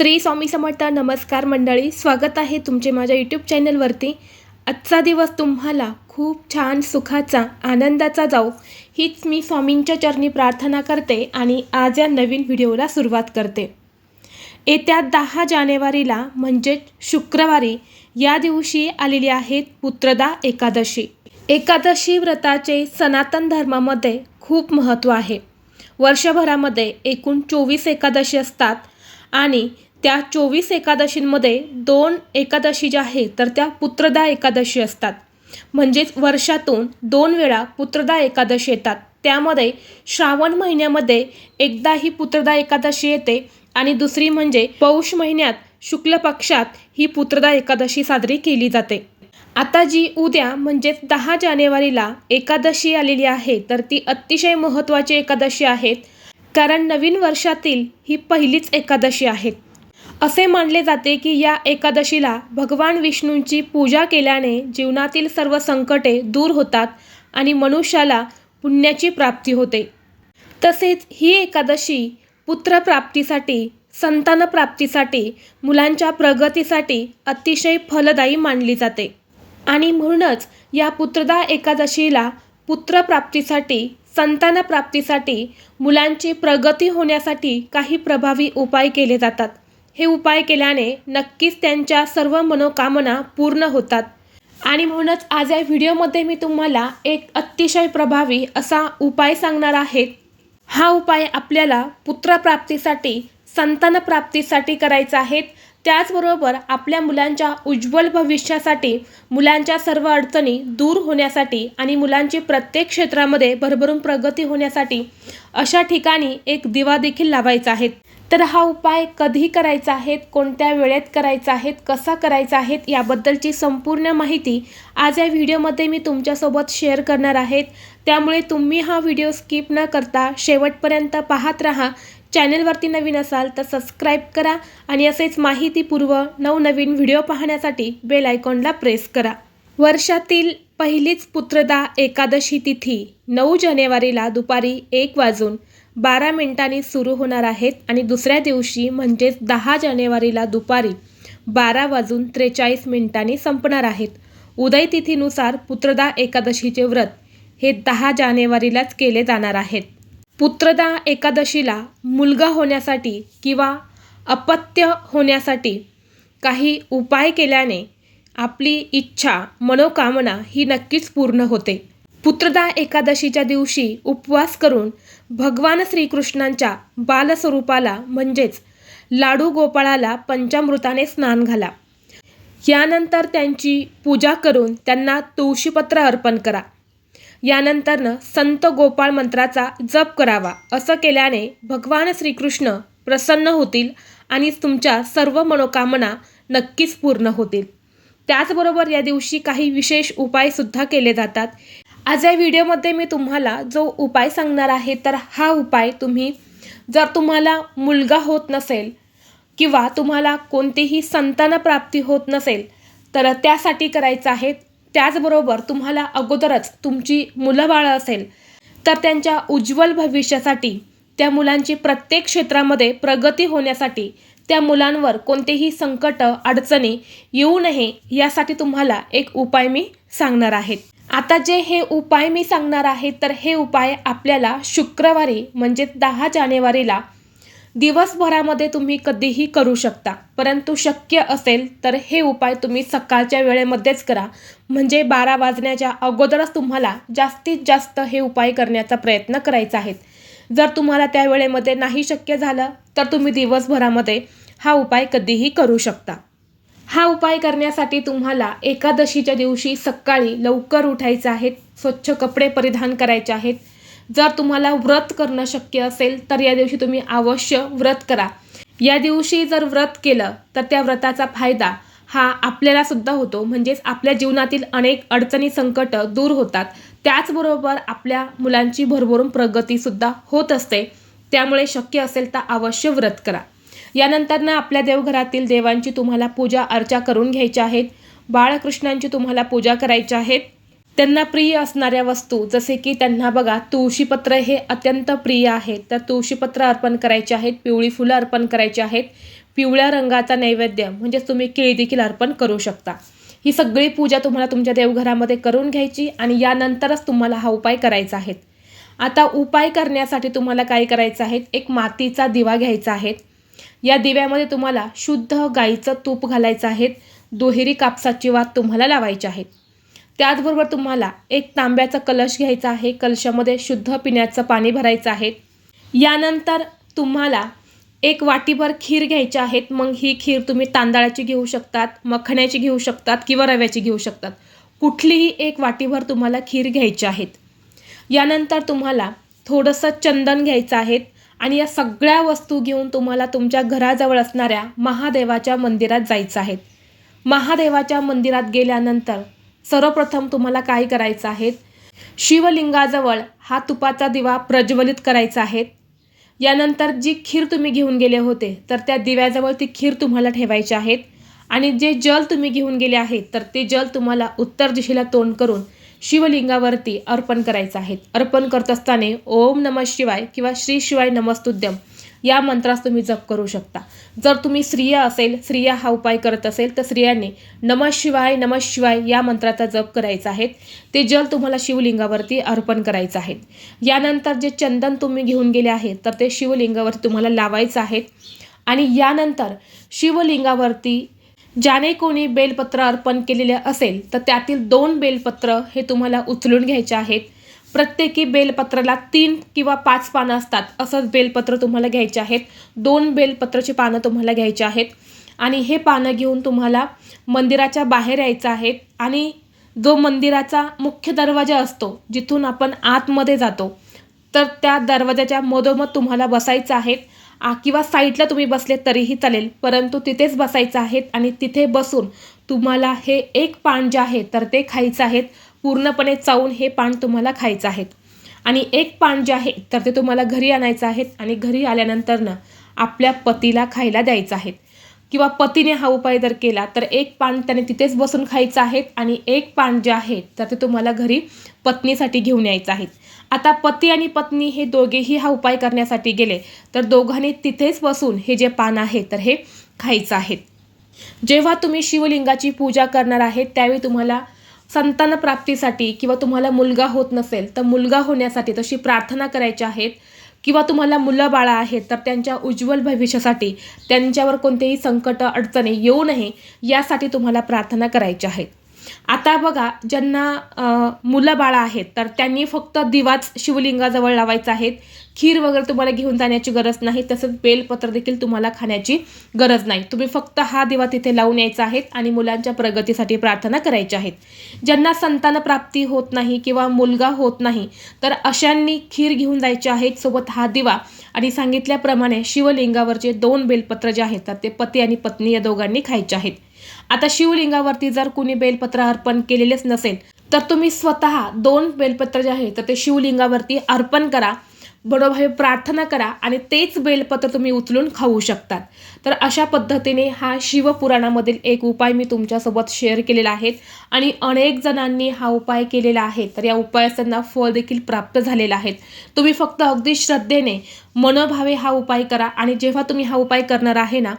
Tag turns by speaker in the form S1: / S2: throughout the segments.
S1: श्री स्वामी समर्थ नमस्कार मंडळी स्वागत आहे तुमचे माझ्या यूट्यूब चॅनलवरती आजचा दिवस तुम्हाला खूप छान सुखाचा आनंदाचा जाऊ हीच मी स्वामींच्या चरणी प्रार्थना करते आणि आज या नवीन व्हिडिओला सुरुवात करते. येत्या दहा जानेवारीला म्हणजेच शुक्रवारी या दिवशी आलेली आहेत पुत्रदा एकादशी. एकादशी व्रताचे सनातन धर्मामध्ये खूप महत्त्व आहे. वर्षभरामध्ये एकूण चोवीस एकादशी असतात आणि त्या चोवीस एकादशींमध्ये दोन एकादशी ज्या आहेत तर त्या पुत्रदा एकादशी असतात. म्हणजेच वर्षातून दोन वेळा पुत्रदा एकादशी येतात. त्यामध्ये श्रावण महिन्यामध्ये एकदा ही पुत्रदा एकादशी येते आणि दुसरी म्हणजे पौष महिन्यात शुक्ल पक्षात ही पुत्रदा एकादशी साजरी केली जाते. आता जी उद्या म्हणजेच दहा जानेवारीला एकादशी आलेली आहे तर ती अतिशय महत्त्वाची एकादशी आहेत कारण नवीन वर्षातील ही पहिलीच एकादशी आहेत असे मानले जाते की या एकादशीला भगवान विष्णूंची पूजा केल्याने जीवनातील सर्व संकटे दूर होतात आणि मनुष्याला पुण्याची प्राप्ती होते. तसेच ही एकादशी पुत्रप्राप्तीसाठी संतानप्राप्तीसाठी मुलांच्या प्रगतीसाठी अतिशय फलदायी मानली जाते. आणि म्हणूनच या पुत्रदा एकादशीला पुत्रप्राप्तीसाठी संतानप्राप्तीसाठी मुलांची प्रगती होण्यासाठी काही प्रभावी उपाय केले जातात. हे उपाय केल्याने नक्कीच त्यांच्या सर्व मनोकामना पूर्ण होतात. आणि म्हणूनच आज या व्हिडिओमध्ये मी तुम्हाला एक अतिशय प्रभावी असा उपाय सांगणार आहे. हा उपाय आपल्याला पुत्रप्राप्तीसाठी संतानप्राप्तीसाठी करायचा आहे. त्याचबरोबर आपल्या मुलांच्या उज्ज्वल भविष्यासाठी मुलांच्या सर्व अडचणी दूर होण्यासाठी आणि मुलांची प्रत्येक क्षेत्रामध्ये भरभरून प्रगती होण्यासाठी अशा ठिकाणी एक दिवा देखील लावायचा आहे. तर हा उपाय कधी करायचा आहेत कोणत्या वेळेत करायचा आहेत कसा करायचा आहेत याबद्दलची संपूर्ण माहिती आज या व्हिडिओमध्ये मी तुमच्यासोबत शेअर करणार आहेत. त्यामुळे तुम्ही हा व्हिडिओ स्किप न करता शेवटपर्यंत पाहत राहा. चॅनलवरती नवीन असाल तर सबस्क्राईब करा आणि असेच माहितीपूर्व नवनवीन व्हिडिओ पाहण्यासाठी बेल आयकॉनला प्रेस करा. वर्षातील पहिलीच पुत्रदा एकादशी तिथी नऊ जानेवारीला दुपारी एक वाजून बारा मिनिटांनी सुरू होणार आहेत आणि दुसऱ्या दिवशी म्हणजेच दहा जानेवारीला दुपारी बारा वाजून त्रेचाळीस मिनिटांनी संपणार आहेत. उदय तिथीनुसार पुत्रदा एकादशीचे व्रत हे दहा जानेवारीलाच केले जाणार आहेत. पुत्रदा एकादशीला मुलगा होण्यासाठी किंवा अपत्य होण्यासाठी काही उपाय केल्याने आपली इच्छा मनोकामना ही नक्कीच पूर्ण होते. पुत्रदा एकादशीच्या दिवशी उपवास करून भगवान श्रीकृष्णांच्या बालस्वरूपाला म्हणजेच लाडू गोपाळाला पंचामृताने स्नान घाला. यानंतर त्यांची पूजा करून त्यांना तुळशीपत्र अर्पण करा. यानंतरनं संत गोपाळ मंत्राचा जप करावा असं केल्याने भगवान श्रीकृष्ण प्रसन्न होतील आणि तुमच्या सर्व मनोकामना नक्कीच पूर्ण होतील. त्याचबरोबर या दिवशी काही विशेष उपायसुद्धा केले जातात. आज या व्हिडिओमध्ये मी तुम्हाला जो उपाय सांगणार आहे तर हा उपाय तुम्ही जर तुम्हाला मुलगा होत नसेल किंवा तुम्हाला कोणतीही संतानप्राप्ती होत नसेल तर त्यासाठी करायचं आहे. त्याचबरोबर तुम्हाला अगोदरच तुमची मुलं बाळं असेल तर त्यांच्या उज्ज्वल भविष्यासाठी त्या मुलांची प्रत्येक क्षेत्रामध्ये प्रगती होण्यासाठी त्या मुलांवर कोणतेही संकट अडचणी येऊ नये यासाठी तुम्हाला एक उपाय मी सांगणार आहेत आता जे हे उपाय मी सांगणार आहे तर हे उपाय आपल्याला शुक्रवारी म्हणजे दहा जानेवारीला दिवसभरामध्ये तुम्ही कधीही करू शकता. परंतु शक्य असेल तर हे उपाय तुम्ही सकाळच्या वेळेमध्येच करा. म्हणजे बारा वाजण्याच्या अगोदरच तुम्हाला जास्तीत जास्त हे उपाय करण्याचा प्रयत्न करायचा आहे. जर तुम्हाला त्या वेळेमध्ये नाही शक्य झालं तर तुम्ही दिवसभरामध्ये हा उपाय कधीही करू शकता. हा उपाय करण्यासाठी तुम्हाला एकादशीच्या दिवशी सकाळी लवकर उठायचं आहे स्वच्छ कपडे परिधान करायचे आहेत. जर तुम्हाला व्रत करणं शक्य असेल तर या दिवशी तुम्ही अवश्य व्रत करा. या दिवशी जर व्रत केलं तर त्या व्रताचा फायदा हा आपल्याला सुद्धा होतो. म्हणजेच आपल्या जीवनातील अनेक अडचणी संकट दूर होतात. त्याचबरोबर आपल्या मुलांची भरभरून प्रगतीसुद्धा होत असते. त्यामुळे शक्य असेल तर अवश्य व्रत करा. यानंतरनं आपल्या देवघरातील देवांची तुम्हाला पूजा अर्चा करून घ्यायच्या आहेत. बाळकृष्णांची तुम्हाला पूजा करायची आहेत. त्यांना प्रिय असणाऱ्या वस्तू जसे की त्यांना बघा तुळशीपत्र हे अत्यंत प्रिय आहे. तर तुळशीपत्र अर्पण करायचे आहेत पिवळी फुलं अर्पण करायची आहेत. पिवळ्या रंगाचा नैवेद्य म्हणजेच तुम्ही केळी देखील अर्पण करू शकता. ही सगळी पूजा तुम्हाला तुमच्या देवघरामध्ये करून घ्यायची आणि यानंतरच तुम्हाला हा उपाय करायचा आहे. आता उपाय करण्यासाठी तुम्हाला काय करायचं आहे? एक मातीचा दिवा घ्यायचा आहे. या दिव्यामध्ये तुम्हाला शुद्ध गाईचं तूप घालायचं आहे दुहेरी कापसाची वात तुम्हाला लावायची आहे त्याचबरोबर तुम्हाला एक तांब्याचा कलश घ्यायचा आहे कलशामध्ये शुद्ध पिण्याचं पाणी भरायचं आहे. यानंतर तुम्हाला एक वाटीभर खीर घ्यायची आहेत मग ही खीर तुम्ही तांदळाची घेऊ शकतात मखण्याची घेऊ शकतात किंवा रव्याची घेऊ शकतात. कुठलीही एक वाटीभर तुम्हाला खीर घ्यायची आहेत. यानंतर तुम्हाला थोडंसं चंदन घ्यायचं आहे आणि या सगळ्या वस्तू घेऊन तुम्हाला तुमच्या घराजवळ असणाऱ्या महादेवाच्या मंदिरात जायचं आहे. महादेवाच्या मंदिरात गेल्यानंतर सर्वप्रथम तुम्हाला काय करायचं आहे? शिवलिंगाजवळ हा तुपाचा दिवा प्रज्वलित करायचा आहे. यानंतर जी खीर तुम्ही घेऊन गेले होते तर त्या दिव्याजवळ ती खीर तुम्हाला ठेवायची आहेत. आणि जे जल तुम्ही घेऊन गेले आहेत तर ते जल तुम्हाला उत्तर दिशेला तोंड करून शिवलिंगावरती अर्पण करायचं आहे. अर्पण करत असताना ओम नम शिवाय किंवा श्री शिवाय नमस्तुद्यम या मंत्रास तुम्ही जप करू शकता. जर तुम्ही स्त्रिया असेल स्त्रिया हा उपाय करत असेल तर स्त्रियांनी नम शिवाय नम शिवाय या मंत्राचा जप करायचा आहे. ते जल तुम्हाला शिवलिंगावरती अर्पण करायचं आहे. यानंतर जे चंदन तुम्ही घेऊन गेले आहेत तर ते शिवलिंगावरती तुम्हाला लावायचं आहे. आणि यानंतर शिवलिंगावरती ज्याने कोणी बेलपत्र अर्पण केलेले असेल तर त्यातील दोन बेलपत्र हे तुम्हाला उचलून घ्यायचे आहेत. प्रत्येकी बेलपत्राला तीन किंवा पाच पानं असतात असंच बेलपत्र तुम्हाला घ्यायचे आहेत. दोन बेलपत्राची पानं तुम्हाला घ्यायची आहेत. आणि हे पानं घेऊन तुम्हाला मंदिराच्या बाहेर यायचं आहे. आणि जो मंदिराचा मुख्य दरवाजा असतो जिथून आपण आतमध्ये जातो तर त्या दरवाजाच्या मधोमध तुम्हाला बसायचं आहे. किंवा साईडला तुम्ही बसले तरीही चालेल. परंतु तिथेच बसायचं आहेत आणि तिथे बसून तुम्हाला हे एक पान जे आहे तर ते खायचं आहेत पूर्णपणे चावून हे पान तुम्हाला खायचं आहे. आणि एक पान जे आहे तर ते तुम्हाला घरी आणायचं आहेत आणि घरी आल्यानंतरनं आपल्या पतीला खायला द्यायचं आहेत किंवा पतीने हा उपाय जर केला तर एक पान त्याने तिथेच बसून खायचं आहे आणि एक पान जे आहे तर ते तुम्हाला घरी पत्नीसाठी घेऊन यायचं आहे. आता पती आणि पत्नी हे दोघेही हा उपाय करण्यासाठी गेले. तर दोघांनी तिथेच बसून हे जे पान आहे तर हे खायचं आहे. जेव्हा तुम्ही शिवलिंगाची पूजा करणार आहे त्यावेळी तुम्हाला संतान प्राप्तीसाठी किंवा तुम्हाला मुलगा होत नसेल तर मुलगा होण्यासाठी तशी प्रार्थना करायची आहेत किंवा तुम्हाला मुलं बाळा आहेत तर त्यांच्या उज्ज्वल भविष्यासाठी त्यांच्यावर कोणतेही संकट अडचणी येऊ नये यासाठी तुम्हाला प्रार्थना करायच्या आहेत आता बघा ज्यांना मुलं बाळं आहेत तर त्यांनी फक्त दिवाच शिवलिंगाजवळ लावायचा आहेत खीर वगैरे तुम्हाला घेऊन जाण्याची गरज नाही तसंच बेलपत्र देखील तुम्हाला खाण्याची गरज नाही. तुम्ही फक्त हा दिवा तिथे लावून यायचा आहेत आणि मुलांच्या प्रगतीसाठी प्रार्थना करायच्या आहेत ज्यांना संतान प्राप्ती होत नाही किंवा मुलगा होत नाही तर अशांनी खीर घेऊन जायचे आहेत सोबत हा दिवा. आणि सांगितल्याप्रमाणे शिवलिंगावरचे दोन बेलपत्र जे आहेत तर ते पती आणि पत्नी या दोघांनी खायचे आहेत. आता शिवलिंगावरती जर कुणी बेलपत्र अर्पण केलेलेच नसेल तर तुम्ही स्वतः दोन बेलपत्र जे आहे तर ते शिवलिंगावरती अर्पण करा. बरोबर प्रार्थना करा आणि तेच बेलपत्र तुम्ही उचलून खाऊ शकतात. तर अशा पद्धतीने हा शिवपुराणामधील एक उपाय मी तुमच्यासोबत शेअर केलेला आहे आणि अनेक जणांनी हा उपाय केलेला आहे तर या उपायाचं फळ देखील प्राप्त झालेलं आहे. तुम्ही फक्त अगदी श्रद्धेने मनोभावे हा उपाय करा आणि जेव्हा तुम्ही हा उपाय करणार आहे ना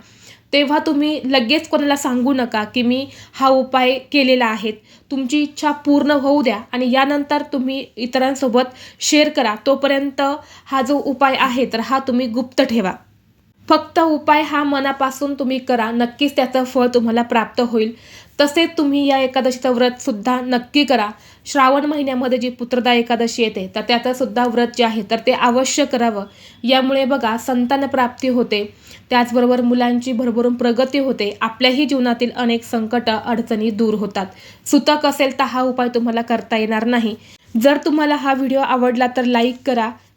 S1: तेव्हा तुम्ही लगेच कोणाला सांगू नका की मी हा उपाय केलेला आहे. तुमची इच्छा पूर्ण होऊ द्या आणि यानंतर तुम्ही इतरांसोबत शेअर करा. तोपर्यंत हा जो उपाय आहे तर हा तुम्ही गुप्त ठेवा. फक्त उपाय हा मनापासून तुम्ही करा. नक्कीच त्याचं फळ तुम्हाला प्राप्त होईल. तसेच तुम्ही या एकादशीचं व्रतसुद्धा नक्की करा. श्रावण महिन्यामध्ये जी पुत्रदा एकादशी येते तर त्याचंसुद्धा व्रत जे आहे तर ते अवश्य करावं. यामुळे बघा संतान प्राप्ती होते. त्याचबरोबर मुलांची भरभरून प्रगती होते. आपल्याही जीवनातील अनेक संकट अडचणी दूर होतात. सुतक असेल तर हा उपाय तुम्हाला करता येणार नाही. जर तुम्हाला हा व्हिडिओ आवडला तर लाईक करा.